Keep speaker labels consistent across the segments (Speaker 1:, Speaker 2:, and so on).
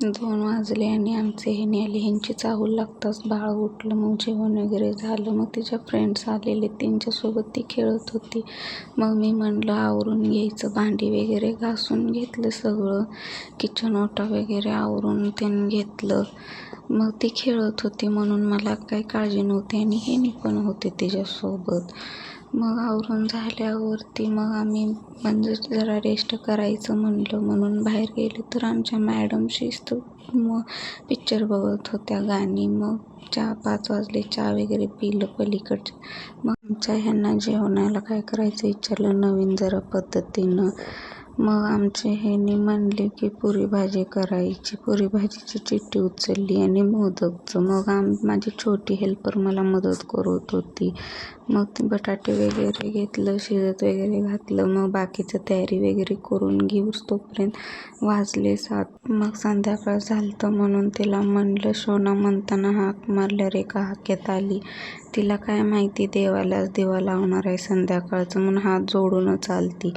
Speaker 1: दोन वाजले आणि आमचे हे आले ह्यांची चाहूल लागताच बाळ उठलं. मग जेवण वगैरे झालं. मग तिच्या फ्रेंड्स आलेले. त्यांच्यासोबत ती खेळत होती. मग मी म्हणलं आवरून घ्यायचं. भांडी वगैरे घासून घेतलं सगळं. किचन ओटा वगैरे आवरून त्यानं घेतलं. मग ती खेळत होती म्हणून मला काही काळजी नव्हती आणि ह्यानी पण होते तिच्यासोबत. मग आवरून झाल्यावरती मग आम्ही म्हणजे जरा रेस्ट करायचं म्हणलं. म्हणून बाहेर गेलो तर आमच्या मॅडमशीच मग पिक्चर बघत होत्या गाणी. मग चहा पाच वाजले चहा वगैरे पिलं पलीकडचे. मग आमच्या ह्यांना जेवणाला काय करायचं विचारलं. नवीन जरा पद्धतीनं मग आमचे ह्यांनी म्हणले की पुरी भाजी करायची. पुरी भाजीची चिठ्ठी उचलली आणि मोदकचं मग आम माझी छोटी हेल्पर मला मदत करत होती. मग ते बटाटे वगैरे घेतलं शिजत वगैरे घातलं मग बाकीचं तयारी वगैरे करून घेऊस तोपर्यंत वाजले सात. मग संध्याकाळ झालं म्हणून तिला म्हणलं शोना म्हणताना हाक मारल्या एका हाक्यात आली. तिला काय माहिती देवालाच दिवा लावणार आहे संध्याकाळचं म्हणून हात जोडूनच आलती.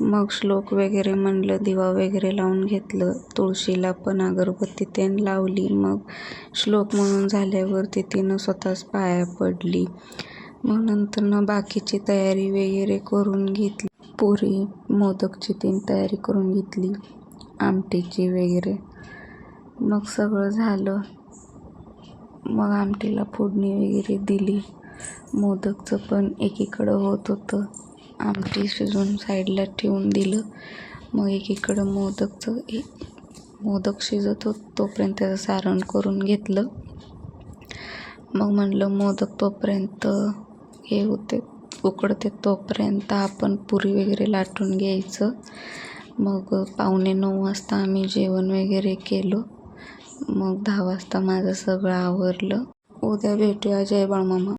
Speaker 1: मग श्लोक वगैरे म्हणलं दिवा वगैरे लावून घेतलं तुळशीला पण अगरबत्ती त्यानं लावली. मग श्लोक म्हणून झाल्यावरती तिनं स्वतःच पाया पडली. मग नंतरनं बाकीची तयारी वगैरे करून घेतली. पुरी मोदकची तीन तयारी करून घेतली. आमटीची वगैरे. मग सगळं झालं. मग आमटीला फोडणी वगैरे दिली. मोदकचं पण एकीकडं होत होतं. आमटी शिजून साईडला ठेवून दिलं. मग एकीकडं मोदकचं एक मोदक शिजत होत तोपर्यंत त्याचं सारण करून घेतलं. मग म्हणलं मोदक तोपर्यंत हे होते उकडते तोपर्यंत आपण पुरी वगैरे लाटून घ्यायचं. मग पावणे नऊ वाजता आम्ही जेवण वगैरे केलं. मग दहा वाजता माझं सगळं आवरलं. उद्या भेटूया जय बाळमामा.